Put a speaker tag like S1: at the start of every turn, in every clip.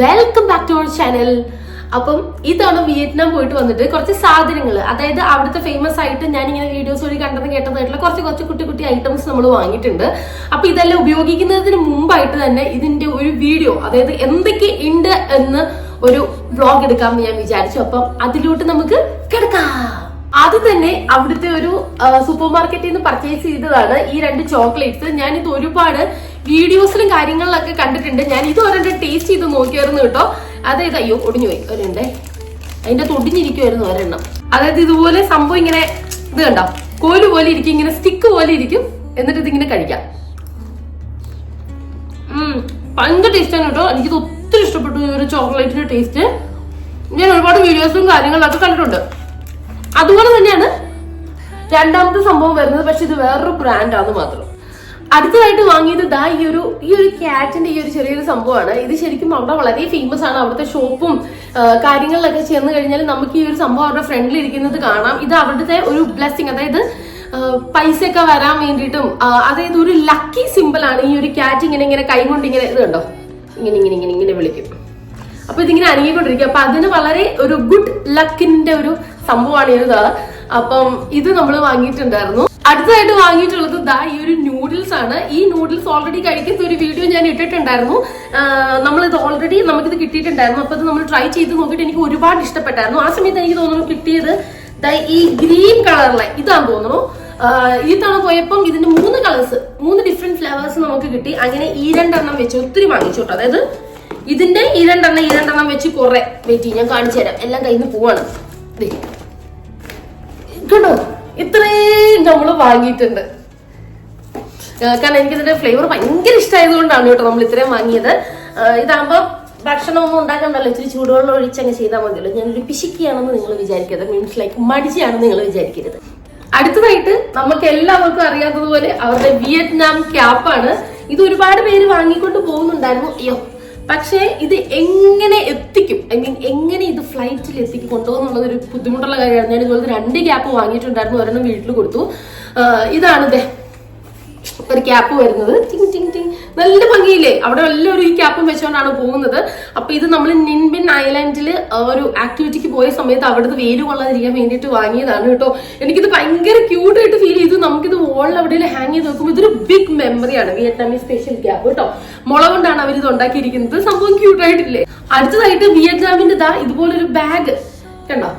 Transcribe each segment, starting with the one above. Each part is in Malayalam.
S1: Welcome back to our channel അപ്പം ഇത്തവണ വിയറ്റ്നാം പോയിട്ട് വന്നിട്ട് കുറച്ച് സാധനങ്ങൾ അതായത് അവിടുത്തെ ഫേമസ് ആയിട്ട് ഞാൻ ഇങ്ങനെ വീഡിയോസ് വഴി കണ്ടെന്ന് കേട്ടതായിട്ടുള്ള കുറച്ച് കുറച്ച് കുട്ടി കുട്ടി ഐറ്റംസ് നമ്മൾ വാങ്ങിയിട്ടുണ്ട്. അപ്പൊ ഇതെല്ലാം ഉപയോഗിക്കുന്നതിന് മുമ്പായിട്ട് തന്നെ ഇതിന്റെ ഒരു വീഡിയോ അതായത് എന്തൊക്കെ ഉണ്ട് എന്ന് ഒരു വ്ളോഗ് എടുക്കാമെന്ന് ഞാൻ വിചാരിച്ചു. അപ്പം അതിലോട്ട് നമുക്ക് കിടക്കാം. ആദ്യം തന്നെ അവിടുത്തെ ഒരു സൂപ്പർ മാർക്കറ്റിൽ നിന്ന് പർച്ചേസ് ചെയ്തതാണ് ഈ രണ്ട് ചോക്ലേറ്റ്സ് ഞാനിത് ഒരുപാട് വീഡിയോസിലും കാര്യങ്ങളിലൊക്കെ കണ്ടിട്ടുണ്ട്. ഞാൻ ഇത് ഒരെണ്ണം ടേസ്റ്റ് ചെയ്ത് നോക്കിയായിരുന്നു കേട്ടോ. അതായത് അയ്യോ ഒടിഞ്ഞു പോയി. അതിന്റെ തൊടിഞ്ഞിരിക്കുമായിരുന്നു ഒരെണ്ണം. അതായത് ഇതുപോലെ സംഭവം ഇങ്ങനെ ഇത് കണ്ടോ? കോൽ പോലെ ഇരിക്കും ഇങ്ങനെ സ്റ്റിക്ക് പോലെ ഇരിക്കും. എന്നിട്ട് ഇതിങ്ങനെ കഴിക്കാം. ഭയങ്കര ടേസ്റ്റാണ് കേട്ടോ. എനിക്കിത് ഒത്തിരി ഇഷ്ടപ്പെട്ടു ഈ ഒരു ചോക്ലേറ്റിന്റെ ടേസ്റ്റ് ഞാൻ ഒരുപാട് വീഡിയോസും കാര്യങ്ങളൊക്കെ കണ്ടിട്ടുണ്ട്. അതുപോലെ തന്നെയാണ് രണ്ടാമത്തെ സംഭവം വരുന്നത്. പക്ഷെ ഇത് വേറൊരു ബ്രാൻഡാന്ന് മാത്രം. അടുത്തതായിട്ട് വാങ്ങിയത് ദാ ഈ ഒരു ഈ ഒരു ക്യാറ്റിന്റെ ഈ ഒരു ചെറിയൊരു സംഭവമാണ്. ഇത് ശരിക്കും അവിടെ വളരെ ഫേമസ് ആണ്. അവിടുത്തെ ഷോപ്പും കാര്യങ്ങളിലൊക്കെ ചെന്ന് കഴിഞ്ഞാൽ നമുക്ക് ഈ ഒരു സംഭവം അവരുടെ ഫ്രണ്ടിൽ ഇരിക്കുന്നത് കാണാം. ഇത് അവിടുത്തെ ഒരു ബ്ലെസ്സിങ് അതായത് പൈസയൊക്കെ വരാൻ വേണ്ടിയിട്ടും അതായത് ഒരു ലക്കി സിമ്പിൾ ആണ് ഈ ഒരു ക്യാറ്റ് ഇങ്ങനെ ഇങ്ങനെ കൈ കൊണ്ട് ഇങ്ങനെ ഇത് കണ്ടോ? ഇങ്ങനെ ഇങ്ങനെ ഇങ്ങനെ ഇങ്ങനെ വിളിക്കും. അപ്പൊ ഇതിങ്ങനെ അനങ്ങിക്കൊണ്ടിരിക്കും. അപ്പൊ അതിന് വളരെ ഒരു ഗുഡ് ലക്കിന്റെ ഒരു സംഭവമാണ് ഇത് അപ്പം ഇത് നമ്മൾ വാങ്ങിയിട്ടുണ്ടായിരുന്നു. അടുത്തതായിട്ട് വാങ്ങിയിട്ടുള്ളത് ദാ ഈ ഒരു നൂഡിൽസ് ആണ്. ഈ നൂഡിൽസ് ഓൾറെഡി കഴിക്കുന്ന ഒരു വീഡിയോ ഞാൻ ഇട്ടിട്ടുണ്ടായിരുന്നു. നമ്മൾ ഇത് ഓൾറെഡി നമുക്കിത് കിട്ടിയിട്ടുണ്ടായിരുന്നു. അപ്പൊ ഇത് നമ്മൾ ട്രൈ ചെയ്ത് നോക്കിയിട്ട് എനിക്ക് ഒരുപാട് ഇഷ്ടപ്പെട്ടായിരുന്നു. ആ സമയത്ത് എനിക്ക് തോന്നുന്നു കിട്ടിയത് ഈ ഗ്രീൻ കളറിലെ ഇതാന്ന് തോന്നുന്നു. ഈ തവണ പോയപ്പം ഇതിന്റെ മൂന്ന് കളേഴ്സ് മൂന്ന് ഡിഫറെന്റ് ഫ്ലേവേഴ്സ് നമുക്ക് കിട്ടി. അങ്ങനെ ഈ രണ്ടെണ്ണം വെച്ച് ഒത്തിരി വാങ്ങിച്ചു കേട്ടോ അതായത് ഇതിന്റെ ഈ രണ്ടെണ്ണം ഈ രണ്ടെണ്ണം വെച്ച് കുറെ. വെയിറ്റ് ഞാൻ കാണിച്ചു തരാം. എല്ലാം കയ്യിൽ നിന്ന് പോവാണ്. കണ്ടോ ഇത്രയും നമ്മൾ വാങ്ങിയിട്ടുണ്ട്. കാരണം എനിക്ക് ഇതിന്റെ ഫ്ലേവർ ഭയങ്കര ഇഷ്ടമായതുകൊണ്ടാണ് കേട്ടോ നമ്മൾ ഇത്രയും വാങ്ങിയത്. ഇതാകുമ്പോ ഭക്ഷണമൊന്നും ഉണ്ടാക്കണ്ടല്ലോ ഇച്ചിരി ചൂടുവെള്ളം ഒഴിച്ചങ്ങ് ചെയ്താൽ മതിയല്ലോ. ഞാനൊരു പിശിക്കുകയാണെന്ന് നിങ്ങൾ വിചാരിക്കരുത്. മീൻസ് ലൈക്ക് മടിച്ചാണെന്ന് നിങ്ങൾ വിചാരിക്കരുത്. അടുത്തതായിട്ട് നമുക്ക് എല്ലാവർക്കും അറിയാത്തതുപോലെ അവരുടെ വിയറ്റ്നാം ക്യാപ്പാണ്. ഇത് ഒരുപാട് പേര് വാങ്ങിക്കൊണ്ട് പോകുന്നുണ്ടായിരുന്നു. അയ്യോ പക്ഷേ ഇത് എങ്ങനെ എത്തിക്കും? ഐ മീൻ എങ്ങനെ ഇത് ഫ്ലൈറ്റിൽ എത്തിക്കും കൊണ്ടുപോകുന്നുള്ളത് ഒരു ബുദ്ധിമുട്ടുള്ള കാര്യമാണ്. ഞാൻ ഇതുപോലെ രണ്ട് ഗ്യാപ്പ് വാങ്ങിയിട്ടുണ്ടായിരുന്നു. ഒരെണ്ണം വീട്ടിൽ കൊടുത്തു. ഇതാണ് ദേ. ഒരു ക്യാപ്പ് വരുന്നത്. ടിങ് ടിങ് ടിങ്. നല്ല ഭംഗിയില്ലേ? അവിടെ എല്ലാവരും ഈ ക്യാപ്പും വെച്ചുകൊണ്ടാണ് പോകുന്നത്. അപ്പൊ ഇത് നമ്മൾ നിൻബിൻ ഐലൻഡിൽ ഒരു ആക്ടിവിറ്റിക്ക് പോയ സമയത്ത് അവിടുത്തെ വേര് കൊള്ളാതിരിക്കാൻ വേണ്ടിയിട്ട് വാങ്ങിയതാണ് കേട്ടോ. എനിക്കിത് ഭയങ്കര ക്യൂട്ട് ആയിട്ട് ഫീൽ ചെയ്തു. നമുക്കിത് വോളിൽ അവിടെ ഹാങ് ചെയ്ത് നോക്കുമ്പോൾ ഇതൊരു ബിഗ് മെമ്മറിയാണ് വിയറ്റ്നാമീസ് സ്പെഷ്യൽ ക്യാപ്പ് കേട്ടോ. മുള കൊണ്ടാണ് അവർ ഇത് ഉണ്ടാക്കിയിരിക്കുന്നത്. സംഭവം ക്യൂട്ട് ആയിട്ടില്ലേ? അടുത്തതായിട്ട് വിയറ്റ്നാമിന്റെ ഇതാ ഇതുപോലൊരു ബാഗ് കണ്ടോ?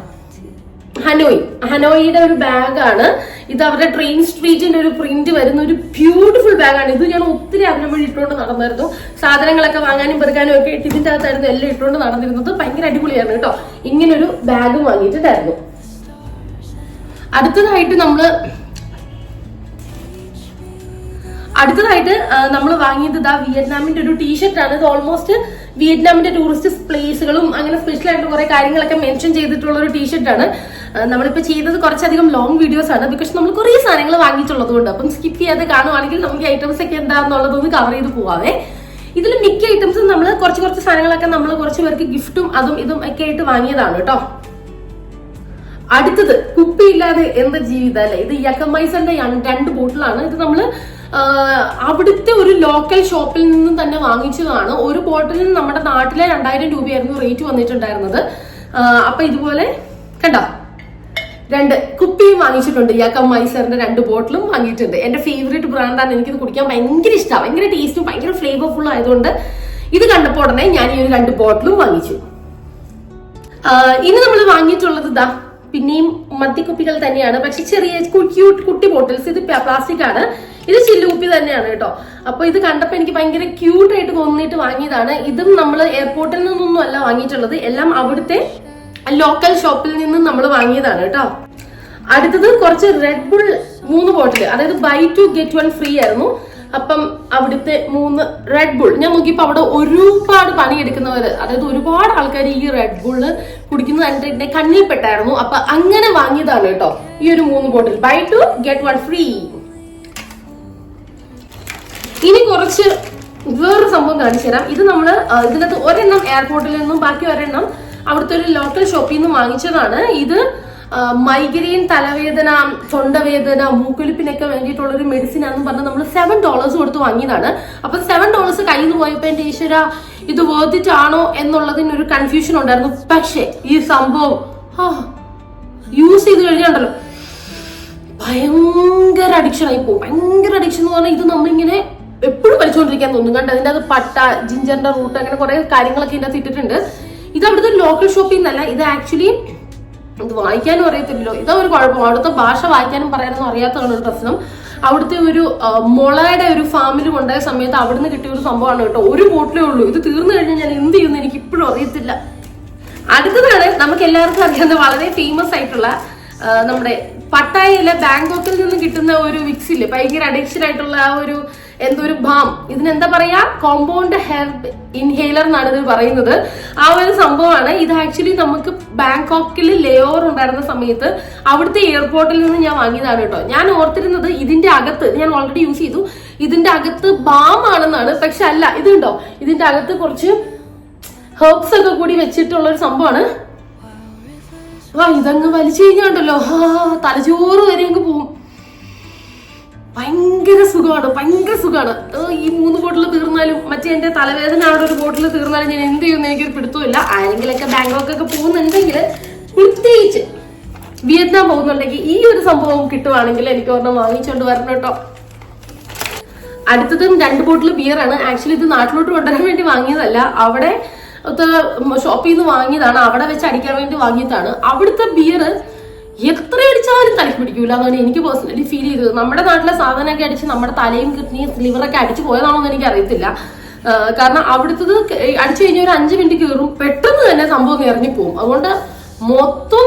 S1: ഹനോയ്. ഹനോയിയുടെ ഒരു ബാഗാണ്. ഇത് അവരുടെ ട്രെയിൻ സ്ട്രീറ്റിന്റെ ഒരു പ്രിന്റ് വരുന്ന ഒരു ബ്യൂട്ടിഫുൾ ബാഗാണ്. ഇത് ഞാൻ ഒത്തിരി അതിനു വേണ്ടി ഇട്ടുകൊണ്ട് നടന്നായിരുന്നു. സാധനങ്ങളൊക്കെ വാങ്ങാനും പെറുക്കാനും ഒക്കെ ഇട്ട് ഇതിന്റെ അകത്തായിരുന്നു എല്ലാം ഇട്ടുകൊണ്ട് നടന്നിരുന്നത്. ഭയങ്കര അടിപൊളിയായിരുന്നു കേട്ടോ. ഇങ്ങനൊരു ബാഗ് വാങ്ങിയിട്ടുണ്ടായിരുന്നു. അടുത്തതായിട്ട് നമ്മൾ അടുത്തതായിട്ട് നമ്മൾ വാങ്ങിയത് ഇതാ വിയറ്റ്നാമിന്റെ ഒരു ടീഷർട്ട് ആണ്. ഇത് ഓൾമോസ്റ്റ് വിയറ്റ്നാമിന്റെ ടൂറിസ്റ്റ് പ്ലേസുകളും അങ്ങനെ സ്പെഷ്യൽ ആയിട്ട് കുറെ കാര്യങ്ങളൊക്കെ മെൻഷൻ ചെയ്തിട്ടുള്ള ഒരു ടീഷർട്ട് ആ, ചെയ്തത് കുറച്ചധികം ലോങ് വീഡിയോസ് ആണ്. ബിക്കോസ് നമ്മൾ കുറേ സാധനങ്ങൾ വാങ്ങിയിട്ടുള്ളത് കൊണ്ട് അപ്പം സ്കിപ്പ് ചെയ്യാതെ കാണുവാണെങ്കിൽ നമുക്ക് ഐറ്റംസ് ഒക്കെ എന്താണെന്നുള്ളതൊന്ന് കവർ ചെയ്ത് പോവാവേ. ഇതിൽ മിക്ക ഐറ്റംസും നമ്മൾ കുറച്ച് കുറച്ച് സാധനങ്ങളൊക്കെ നമ്മൾ കുറച്ച് പേർക്ക് ഗിഫ്റ്റും അതും ഇതും ഒക്കെ ആയിട്ട് വാങ്ങിയതാണ് കേട്ടോ. അടുത്തത് കുപ്പിയില്ലാതെ എന്ത് ജീവിതം അല്ലെ? ഇത് യക്കമൈസന്റെ രണ്ട് ബോട്ടിലാണ് ഇത് നമ്മൾ അവിടുത്തെ ഒരു ലോക്കൽ ഷോപ്പിൽ നിന്നും തന്നെ വാങ്ങിച്ചതാണ്. ഒരു ബോട്ടിലിന് നമ്മുടെ നാട്ടിലെ രണ്ടായിരം രൂപയായിരുന്നു റേറ്റ് വന്നിട്ടുണ്ടായിരുന്നത്. അപ്പൊ ഇതുപോലെ കണ്ടോ? രണ്ട് കുപ്പിയും വാങ്ങിച്ചിട്ടുണ്ട്. യാക്കമൈസറിന്റെ രണ്ട് ബോട്ടിലും വാങ്ങിയിട്ടുണ്ട്. എന്റെ ഫേവറേറ്റ് ബ്രാൻഡാണ് എനിക്കിത് കുടിക്കാൻ ഭയങ്കര ഇഷ്ടമാണ് ഭയങ്കര ടേസ്റ്റും ഭയങ്കര ഫ്ലേവർഫുൾ ആയതുകൊണ്ട് ഇത് കണ്ടപ്പോൾ ഉടനെ ഞാൻ ഈ ഒരു രണ്ട് ബോട്ടിലും വാങ്ങിച്ചു. ഇനി നമ്മൾ വാങ്ങിയിട്ടുള്ളത് ഇതാ പിന്നെയും മദ്യക്കുപ്പികൾ തന്നെയാണ്. പക്ഷെ ചെറിയ ക്യൂട്ട് കുട്ടി ബോട്ടിൽസ് ഇത് പ്ലാസ്റ്റിക് ആണ്. ഇത് ചില്ലുകുപ്പി തന്നെയാണ് കേട്ടോ. അപ്പൊ ഇത് കണ്ടപ്പോ എനിക്ക് ഭയങ്കര ക്യൂട്ടായിട്ട് തോന്നിയിട്ട് വാങ്ങിയതാണ്. ഇതും നമ്മൾ എയർപോർട്ടിൽ നിന്നൊന്നും അല്ല വാങ്ങിയിട്ടുള്ളത്. എല്ലാം അവിടുത്തെ ലോക്കൽ ഷോപ്പിൽ നിന്ന് നമ്മൾ വാങ്ങിയതാണ് കേട്ടോ. അടുത്തത് കുറച്ച് റെഡ് ബുൾ മൂന്ന് ബോട്ടിൽ അതായത് buy two get one free ആയിരുന്നു. അപ്പം അവിടുത്തെ മൂന്ന് റെഡ് ബുൾ ഞാൻ നോക്കിയപ്പോൾ അവിടെ ഒരുപാട് പണിയെടുക്കുന്നവർ അതായത് ഒരുപാട് ആൾക്കാർ ഈ റെഡ് ബുള്ള് കുടിക്കുന്നത് എന്റെ എന്റെ കണ്ണിൽ പെട്ടായിരുന്നു. അപ്പൊ അങ്ങനെ വാങ്ങിയതാണ് കേട്ടോ ഈ ഒരു മൂന്ന് bottle buy two get one free ഇനി കുറച്ച് വേറൊരു സംഭവം കാണിച്ചു തരാം ഇത് നമ്മൾ ഇതിനകത്ത് ഒരെണ്ണം എയർപോർട്ടിൽ നിന്നും ബാക്കി ഒരെണ്ണം അവിടുത്തെ ഒരു ലോക്കൽ ഷോപ്പിൽ നിന്ന് വാങ്ങിച്ചതാണ്. ഇത് മൈഗ്രെയിൻ തലവേദന തൊണ്ടവേദന മൂക്കൊലിപ്പിനൊക്കെ വേണ്ടിയിട്ടുള്ള ഒരു മെഡിസിൻ ആണെന്ന് പറഞ്ഞ് നമ്മൾ സെവൻ ഡോളേഴ്സ് കൊടുത്ത് വാങ്ങിയതാണ്. അപ്പൊ സെവൻ ഡോളേഴ്സ് കയ്യിൽ നിന്ന് പോയപ്പോ എന്റെ ഈശ്വര ഇത് വേർത്തിട്ടാണോ എന്നുള്ളതിന് ഒരു കൺഫ്യൂഷൻ ഉണ്ടായിരുന്നു. പക്ഷേ ഈ സംഭവം യൂസ് ചെയ്ത് കഴിഞ്ഞാണ്ടല്ലോ. ഭയങ്കര അഡിക്ഷൻ ആയി പോകും ഭയങ്കര അഡിക്ഷൻ എന്ന് പറഞ്ഞാൽ ഇത് നമ്മളിങ്ങനെ എപ്പോഴും വലിച്ചുകൊണ്ടിരിക്കാൻ തോന്നും. കണ്ട് അതിന്റെ അത് പട്ട ജിഞ്ചറിന്റെ റൂട്ട് അങ്ങനെ കുറെ കാര്യങ്ങളൊക്കെ ഇതിനകത്ത് ഇട്ടിട്ടുണ്ട്. ഇത് അവിടുത്തെ ലോക്കൽ ഷോപ്പിൽ നിന്നല്ല ഇത് ആക്ച്വലി ഇത് വായിക്കാനും അറിയത്തില്ലല്ലോ. ഇതാ ഒരു കുഴപ്പം. അവിടുത്തെ ഭാഷ വായിക്കാനും പറയാനൊന്നും അറിയാത്തതാണ് ഒരു പ്രശ്നം. അവിടുത്തെ ഒരു മുളയുടെ ഒരു ഫാമിൽ കൊണ്ടുപോയ സമയത്ത് അവിടുന്ന് കിട്ടിയ ഒരു സംഭവമാണ് കേട്ടോ. ഒരു ബോട്ടിലേ ഉള്ളൂ. ഇത് തീർന്നു കഴിഞ്ഞാൽ ഞാൻ എന്ത് ചെയ്യുന്നു എനിക്ക് ഇപ്പോഴും അറിയത്തില്ല. അടുത്തതാണ് നമുക്ക് എല്ലാവർക്കും അറിയാവുന്ന വളരെ ഫേമസ് ആയിട്ടുള്ള നമ്മുടെ പട്ടായയിലെ ബാങ്കോക്കിൽ നിന്ന് കിട്ടുന്ന ഒരു വിക്സിൽ ഭയങ്കര അഡിക്ഷൻ ആയിട്ടുള്ള ആ ഒരു എന്തോ ഒരു ബാം ഇതിനെന്താ പറയാ? കോമ്പൗണ്ട് ഹെർബ് ഇൻഹേലർ എന്നാണ് ഇത് പറയുന്നത്. ആ ഒരു സംഭവമാണ്. ഇത് ആക്ച്വലി നമുക്ക് ബാങ്കോക്കിൽ ലേഓവർ ഉണ്ടായിരുന്ന സമയത്ത് അവിടുത്തെ എയർപോർട്ടിൽ നിന്ന് ഞാൻ വാങ്ങിയതാണ് കേട്ടോ. ഞാൻ ഓർത്തിരുന്നത് ഇതിന്റെ അകത്ത് ഞാൻ ഓൾറെഡി യൂസ് ചെയ്തു. ഇതിന്റെ അകത്ത് ബാം ആണെന്നാണ്. പക്ഷെ അല്ല ഇതുണ്ടോ ഇതിന്റെ അകത്ത് കുറച്ച് ഹെർബ്സ് ഒക്കെ കൂടി വെച്ചിട്ടുള്ള ഒരു സംഭവമാണ്. ആ ഇതങ്ങ് വലിച്ചു കഴിഞ്ഞാണ്ടല്ലോ. തലച്ചോറ് വരെ അങ്ങ് പോവും ഭയങ്കര സുഖമാണ് ഭയങ്കര സുഖമാണ്. ഈ മൂന്ന് ബോട്ടിൽ തീർന്നാലും മറ്റേ എന്റെ തലവേദന അവിടെ ഒരു ബോട്ടിൽ തീർന്നാലും ഞാൻ എന്ത് ചെയ്യുമെന്ന് എനിക്കൊരു പിടുത്തമില്ല ആരെങ്കിലൊക്കെ ബാങ്കോക്കൊക്കെ പോകുന്നുണ്ടെങ്കിൽ പ്രത്യേകിച്ച് വിയറ്റ്നാം പോകുന്നുണ്ടെങ്കിൽ ഈ ഒരു സംഭവം കിട്ടുവാണെങ്കിൽ എനിക്ക് ഒരെണ്ണം വാങ്ങിച്ചോണ്ട് വരണം കേട്ടോ. അടുത്തതും രണ്ട് ബോട്ടിൽ ബിയറാണ് ആക്ച്വലി ഇത് നാട്ടിലോട്ട് കൊണ്ടുവരാൻ വേണ്ടി വാങ്ങിയതല്ല. അവിടെ ഷോപ്പിൽ നിന്ന് വാങ്ങിയതാണ്. അവിടെ വെച്ച് അടിക്കാൻ വേണ്ടി വാങ്ങിയതാണ്. അവിടുത്തെ ബിയർ എത്ര അടിച്ചാലും തലയ്ക്ക് പിടിക്കൂല. എന്നാണ് എനിക്ക് പേഴ്സണലി ഫീൽ ചെയ്തത്. നമ്മുടെ നാട്ടിലെ സാധനമൊക്കെ അടിച്ച് നമ്മുടെ തലയും കിഡ്നിയും ലിവറൊക്കെ അടിച്ചു പോയതാണോ എന്ന് എനിക്ക് അറിയത്തില്ല കാരണം അവിടുത്തത് അടിച്ചു കഴിഞ്ഞാൽ ഒരു അഞ്ച് മിനിറ്റ് കയറും പെട്ടെന്ന് തന്നെ സംഭവം ഇറങ്ങിപ്പോവും. അതുകൊണ്ട് മൊത്തം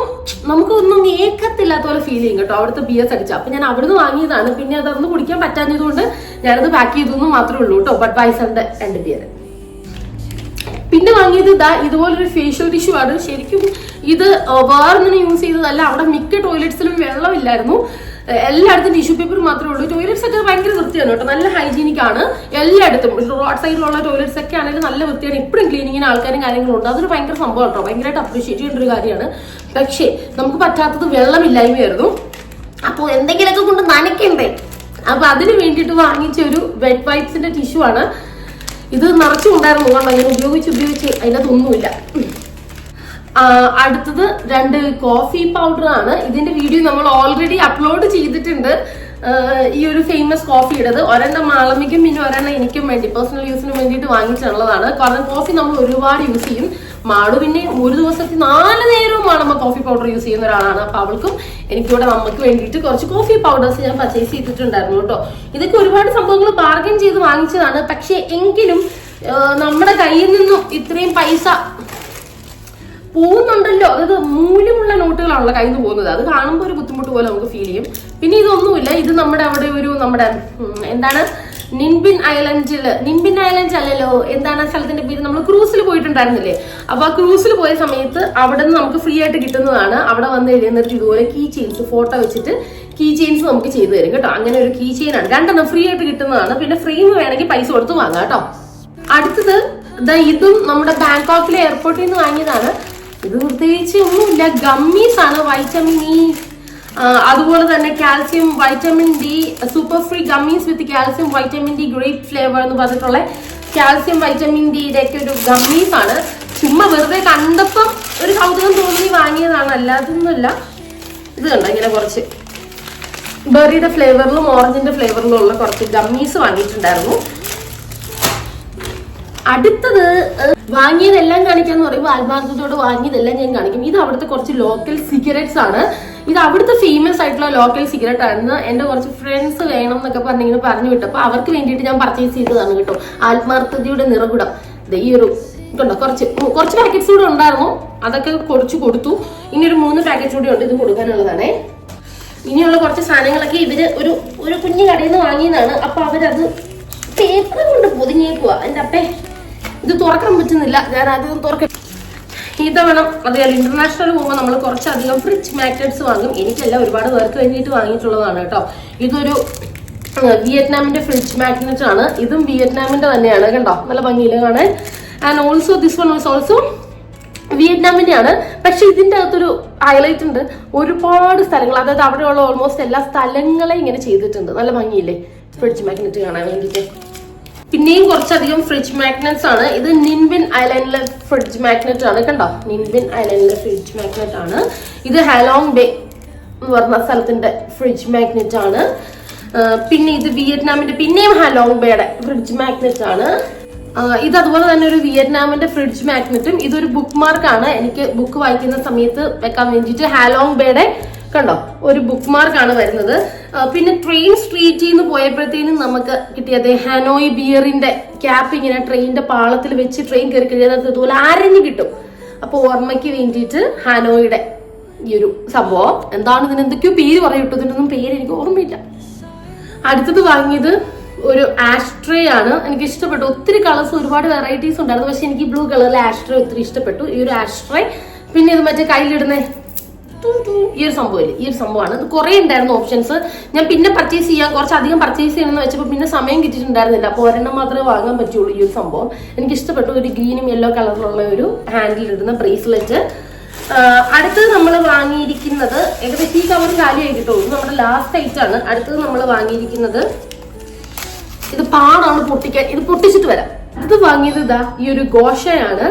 S1: നമുക്ക് ഒന്നും ഏക്കത്തില്ലാത്ത പോലെ ഫീൽ ചെയ്യും കേട്ടോ അവിടുത്തെ ബി എസ് അടിച്ച. അപ്പൊ ഞാൻ അവിടുന്ന് വാങ്ങിയതാണ്. പിന്നെ അതൊന്ന് കുടിക്കാൻ പറ്റാഞ്ഞതുകൊണ്ട് ഞാനത് പാക്ക് ചെയ്തു മാത്രമേ ഉള്ളൂ കേട്ടോ. ബട്ട് വൈസറിന്റെ രണ്ട് ബിയർ പിന്നെ വാങ്ങിയത് ഇതാ ഇതുപോലൊരു ഫേഷ്യൽ ടിഷ്യൂ ആണ്. ശരിക്കും ഇത് വേറൊന്നിനും യൂസ് ചെയ്തതല്ല. അവിടെ മിക്ക ടോയ്ലറ്റ്സിലും വെള്ളമില്ലായിരുന്നു. എല്ലായിടത്തും ടിഷ്യൂ പേപ്പർ മാത്രമേ ഉള്ളൂ. ടോയ്ലറ്റ്സ് ഒക്കെ ഭയങ്കര വൃത്തിയാണ് കേട്ടോ. നല്ല ഹൈജീനിക് ആണ്. എല്ലായിടത്തും. റോഡ് സൈഡിലുള്ള ടോയ്ലറ്റ്സ് ഒക്കെ ആണെങ്കിലും നല്ല വൃത്തിയാണ്. ഇപ്പോഴും ക്ലീനിങ്ങിന് ആൾക്കാരും കാര്യങ്ങളും ഉണ്ട്. അതൊരു ഭയങ്കര സംഭവം കേട്ടോ. ഭയങ്കരമായിട്ട് അപ്രീഷിയേറ്റ് ചെയ്യേണ്ട ഒരു കാര്യമാണ്. പക്ഷേ നമുക്ക് പറ്റാത്തത് വെള്ളമില്ലായ്മയായിരുന്നു. അപ്പോൾ എന്തെങ്കിലുമൊക്കെ കൊണ്ട് നനയ്ക്കണ്ടേ? അപ്പൊ അതിന് വേണ്ടിയിട്ട് വാങ്ങിച്ച ഒരു വെഡ് വൈപ്സിന്റെ ടിഷ്യൂ ആണ്. ഇത് നിറച്ചും ഉണ്ടായിരുന്നു കണ്ടോ? ഞാൻ ഉപയോഗിച്ച് ഉപയോഗിച്ച് അതിനകത്തൊന്നുമില്ല അടുത്തത് രണ്ട് കോഫി പൗഡർ ആണ്. ഇതിന്റെ വീഡിയോ നമ്മൾ ഓൾറെഡി അപ്ലോഡ് ചെയ്തിട്ടുണ്ട്. ഈ ഒരു ഫേമസ് കോഫിയുടേത് ഒരെണ്ണം മാളമിക്കും പിന്നെ ഒരെണ്ണം എനിക്കും വേണ്ടി പേഴ്സണൽ യൂസിന് വേണ്ടിയിട്ട് വാങ്ങിച്ചിട്ടുള്ളതാണ് കാരണം കോഫി നമ്മൾ ഒരുപാട് യൂസ് ചെയ്യും. മാളു പിന്നെ ഒരു ദിവസത്തിൽ നാല് നേരവും മാളമ്മ കോഫി പൗഡർ യൂസ് ചെയ്യുന്ന ഒരാളാണ്. അപ്പൊ അവൾക്കും എനിക്കിവിടെ നമുക്ക് വേണ്ടിയിട്ട് കുറച്ച് കോഫി പൗഡേഴ്സ് ഞാൻ പർച്ചേസ് ചെയ്തിട്ടുണ്ടായിരുന്നു കേട്ടോ. ഇതൊക്കെ ഒരുപാട് സംഭവങ്ങൾ ബാർഗൻ ചെയ്ത് വാങ്ങിച്ചതാണ്. പക്ഷെ എങ്കിലും നമ്മുടെ കയ്യിൽ നിന്നും ഇത്രയും പൈസ പോകുന്നുണ്ടല്ലോ. അതായത് മൂല്യമുള്ള നോട്ടുകളാണല്ലോ കയ്യിൽ നിന്ന് പോകുന്നത്. അത് കാണുമ്പോൾ ഒരു ബുദ്ധിമുട്ട് പോലെ നമുക്ക് ഫീൽ ചെയ്യും. പിന്നെ ഇതൊന്നുമില്ല. ഇത് നമ്മുടെ അവിടെ ഒരു നമ്മുടെ എന്താണ് നിൻബിൻ ഐലൻഡിൽ നിൻബിൻ ഐലൻഡ് അല്ലല്ലോ എന്താണ് ആ സ്ഥലത്തിന്റെ പേര്? നമ്മൾ ക്രൂസിൽ പോയിട്ടുണ്ടായിരുന്നില്ലേ? അപ്പൊ ആ ക്രൂസിൽ പോയ സമയത്ത് അവിടെ നിന്ന് നമുക്ക് ഫ്രീ ആയിട്ട് കിട്ടുന്നതാണ്. അവിടെ വന്ന് എഴുതുന്നിട്ട് ഇതുപോലെ കീ ചെയിൻസ് ഫോട്ടോ വെച്ചിട്ട് കീ ചെയിൻസ് നമുക്ക് ചെയ്തു തരും കേട്ടോ. അങ്ങനെ ഒരു കീ ചെയിൻ ആണ്. രണ്ടെണ്ണം ഫ്രീ ആയിട്ട് കിട്ടുന്നതാണ്. പിന്നെ ഫ്രെയിം വേണമെങ്കിൽ പൈസ കൊടുത്ത് വാങ്ങാം കേട്ടോ. അടുത്തത് ദാ ഇതും നമ്മുടെ ബാങ്കോക്കിലെ എയർപോർട്ടിൽ നിന്ന് വാങ്ങിയതാണ്. ഇത് പ്രത്യേകിച്ച് ഒന്നുമില്ല. ഗമ്മീസ് ആണ് വൈറ്റമിൻ ഇ അതുപോലെ തന്നെ calcium vitamin D super free gummies with calcium vitamin D grape flavour എന്ന് പറഞ്ഞിട്ടുള്ള കാൽസ്യം വൈറ്റമിൻ ഡിയുടെ ഒക്കെ ഒരു ഗമ്മീസ് ആണ്. ചുമ്മാ വെറുതെ കണ്ടപ്പം ഒരു കൗതുകം തോന്നി വാങ്ങിയതാണ്. അല്ലാതൊന്നുമല്ല ഇത് കണ്ടോ ഇങ്ങനെ കുറച്ച്? ബെറിയുടെ ഫ്ലേവറിലും ഓറഞ്ചിന്റെ ഫ്ലേവറിലും ഉള്ള കുറച്ച് ഗമ്മീസ് വാങ്ങിയിട്ടുണ്ടായിരുന്നു. അടുത്തത് വാങ്ങിയതെല്ലാം കാണിക്കാന്ന് പറയുമ്പോൾ ആത്മാർത്ഥത്തോട് വാങ്ങിയതെല്ലാം ഞാൻ കാണിക്കും. ഇത് അവിടുത്തെ കുറച്ച് ലോക്കൽ സിഗരറ്റ്സ് ആണ്. ഇത് അവിടുത്തെ ഫേമസ് ആയിട്ടുള്ള ലോക്കൽ സിഗരറ്റ് ആണ് എന്റെ കുറച്ച് ഫ്രണ്ട്സ് വേണം എന്നൊക്കെ പറഞ്ഞിങ്ങനെ പറഞ്ഞു വിട്ടു. അപ്പോൾ അവർക്ക് വേണ്ടിയിട്ട് ഞാൻ പർച്ചേസ് ചെയ്തതാണ് കേട്ടോ. ആത്മാർത്ഥതയുടെ നിറകുടം. ഈ ഒരു ഇതുണ്ടോ? കുറച്ച് കുറച്ച് പാക്കറ്റ്സ് കൂടെ ഉണ്ടായിരുന്നു. അതൊക്കെ കുറച്ച് കൊടുത്തു. ഇനി ഒരു മൂന്ന് പാക്കറ്റ് കൂടി ഉണ്ട് ഇത് കൊടുക്കാനുള്ളതാണേ. ഇനിയുള്ള കുറച്ച് സാധനങ്ങളൊക്കെ ഇവർ ഒരു ഒരു കുഞ്ഞു കടയിൽ നിന്ന് വാങ്ങിയതാണ്. അപ്പൊ അവരത് പേപ്പർ കൊണ്ട് പൊതിഞ്ഞേക്കുക എന്റെ അപ്പേ ഇത് തുറക്കാൻ പറ്റുന്നില്ല. ഞാൻ ആദ്യം തുറക്ക ഇതവണ അറിയാലോ ഇന്റർനാഷണൽ പോകുമ്പോൾ നമ്മൾ കുറച്ചധികം ഫ്രിഡ്ജ് മാഗ്നറ്റ്സ് വാങ്ങും. എനിക്കല്ല ഒരുപാട് പേർക്ക് വേണ്ടിയിട്ട് വാങ്ങിയിട്ടുള്ളതാണ് കേട്ടോ. ഇതൊരു വിയറ്റ്നാമിന്റെ ഫ്രിഡ്ജ് മാഗ്നറ്റ് ആണ്. ഇതും വിയറ്റ്നാമിന്റെ തന്നെയാണ് കണ്ടോ? നല്ല ഭംഗിയിൽ കാണാൻ. And also this one was also വിയറ്റ്നാമിന്റെ ആണ് പക്ഷെ ഇതിന്റെ അകത്തൊരു ഹൈലൈറ്റ് ഉണ്ട്. ഒരുപാട് സ്ഥലങ്ങൾ അതായത് അവിടെയുള്ള ഓൾമോസ്റ്റ് എല്ലാ സ്ഥലങ്ങളെയും ഇങ്ങനെ ചെയ്തിട്ടുണ്ട്. നല്ല ഭംഗിയില്ലേ? ഫ്രിഡ്ജ് മാഗ്നറ്റ് കാണാൻ വേണ്ടിയിട്ട്. പിന്നെയും കുറച്ചധികം ഫ്രിഡ്ജ് മാഗ്നറ്റ്സ് ആണ്. ഇത് നിൻബിൻ ഐലൻഡിലെ ഫ്രിഡ്ജ് മാഗ്നറ്റ് ആണ്. കണ്ടോ? നിൻബിൻ ഐലൻഡിലെ ഫ്രിഡ്ജ് മാഗ്നറ്റ് ആണ്. ഇത് ഹാലോങ് ബേ എന്ന് പറഞ്ഞ സ്ഥലത്തിന്റെ ഫ്രിഡ്ജ് മാഗ്നറ്റ് ആണ്. പിന്നെ ഇത് വിയറ്റ്നാമിന്റെ പിന്നെയും ഹാലോങ് ബേയുടെ ഫ്രിഡ്ജ് മാഗ്നറ്റ് ആണ്. ഇത് അതുപോലെ തന്നെ ഒരു വിയറ്റ്നാമിന്റെ ഫ്രിഡ്ജ് മാഗ്നറ്റും ഇതൊരു ബുക്ക് മാർക്കാണ് എനിക്ക് ബുക്ക് വായിക്കുന്ന സമയത്ത് വെക്കാൻ വേണ്ടിയിട്ട് ഹാലോങ് ബേയുടെ കണ്ടോ? ഒരു ബുക്ക് മാർക്കാണ് വരുന്നത്. പിന്നെ ട്രെയിൻ സ്ട്രീറ്റിൽ നിന്ന് പോയപ്പോഴത്തേനും നമുക്ക് കിട്ടിയത് ഹാനോയ് ബിയറിന്റെ ക്യാപ്പ് ഇങ്ങനെ ട്രെയിനിന്റെ പാളത്തിൽ വെച്ച് ട്രെയിൻ കയറി കഴിയുന്നത് ഇതുപോലെ അരഞ്ഞു കിട്ടും. അപ്പൊ ഓർമ്മയ്ക്ക് വേണ്ടിയിട്ട് ഹാനോയുടെ ഈ ഒരു സംഭവം. എന്താണ് ഇതിന് എന്തൊക്കെയോ പേര് പറയും ഇതിനൊന്നും പേര് എനിക്ക് ഓർമ്മയില്ല. അടുത്തത് വാങ്ങിയത് ഒരു ആഷ്ട്രേ ആണ്. എനിക്ക് ഇഷ്ടപ്പെട്ടു. ഒത്തിരി കളേഴ്സ് ഒരുപാട് വെറൈറ്റീസ് ഉണ്ടായിരുന്നു. പക്ഷെ എനിക്ക് ബ്ലൂ കളറിലെ ആഷ്ട്രേ ഒത്തിരി ഇഷ്ടപ്പെട്ടു. ഈ ഒരു ആഷ്ട്രേ പിന്നെ ഇത് മറ്റേ കയ്യിലിടുന്ന ഈ ഒരു സംഭവമില്ല ഈ ഒരു സംഭവമാണ്. അത് കുറേ ഉണ്ടായിരുന്നു ഓപ്ഷൻസ് ഞാൻ പിന്നെ പർച്ചേസ് ചെയ്യാൻ കുറച്ചധികം പർച്ചേസ് ചെയ്യണമെന്ന് വെച്ചപ്പോൾ പിന്നെ സമയം കിട്ടിയിട്ടുണ്ടായിരുന്നില്ല. അപ്പോൾ ഒരെണ്ണം മാത്രമേ വാങ്ങാൻ പറ്റുള്ളൂ ഈ ഒരു സംഭവം. എനിക്ക് ഇഷ്ടപ്പെട്ടു ഒരു ഗ്രീനും യെല്ലോ കളറിലുള്ള ഒരു ഹാൻഡിൽ ഇടുന്ന ബ്രേസ്ലെറ്റ് അടുത്തത് നമ്മൾ വാങ്ങിയിരിക്കുന്നത് ഏകദേശം ഈ കവർ കാലിയായി കിട്ടുള്ളൂ നമ്മുടെ ലാസ്റ്റ് ഐറ്റം ആണ്. അടുത്തത് നമ്മൾ വാങ്ങിയിരിക്കുന്നത് ഇത് പാടാണ് പൊട്ടിക്കാൻ. ഇത് പൊട്ടിച്ചിട്ട് വരാം. ഇത് വാങ്ങിയത് ഇതാ ഈ ഒരു ഗോഷയാണ്.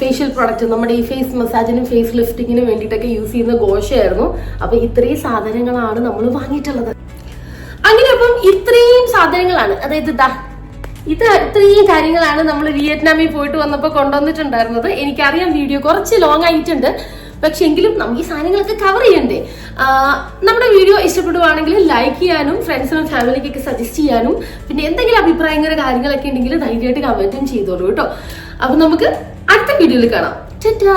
S1: ഫേഷ്യൽ പ്രൊഡക്റ്റ് നമ്മുടെ ഈ ഫേസ് മസാജിനും ഫേസ് ലിഫ്റ്റിങ്ങിനും വേണ്ടിയിട്ടൊക്കെ യൂസ് ചെയ്യുന്ന ഗോഷയായിരുന്നു. അപ്പൊ ഇത്രയും സാധനങ്ങളാണ് നമ്മൾ വാങ്ങിയിട്ടുള്ളത്. അങ്ങനെ അപ്പം ഇത്രയും സാധനങ്ങളാണ്. അതായത് ഇതാ ഇത് ഇത്രയും കാര്യങ്ങളാണ് നമ്മൾ വിയറ്റ്നാമിൽ പോയിട്ട് വന്നപ്പോൾ കൊണ്ടുവന്നിട്ടുണ്ടായിരുന്നത്. എനിക്കറിയാം വീഡിയോ കുറച്ച് ലോങ് ആയിട്ടുണ്ട്. പക്ഷെ എങ്കിലും നമുക്ക് ഈ സാധനങ്ങളൊക്കെ കവർ ചെയ്യണ്ടേ? നമ്മുടെ വീഡിയോ ഇഷ്ടപ്പെടുവാണെങ്കിൽ ലൈക്ക് ചെയ്യാനും ഫ്രണ്ട്സിനും ഫാമിലിക്കൊക്കെ സജസ്റ്റ് ചെയ്യാനും പിന്നെ എന്തെങ്കിലും അഭിപ്രായങ്ങൾ കാര്യങ്ങളൊക്കെ ഉണ്ടെങ്കിൽ ധൈര്യമായിട്ട് കമന്റും ചെയ്തോളൂ കേട്ടോ. അപ്പൊ നമുക്ക് അടുത്ത വീഡിയോയിൽ കാണാം. ടാറ്റാ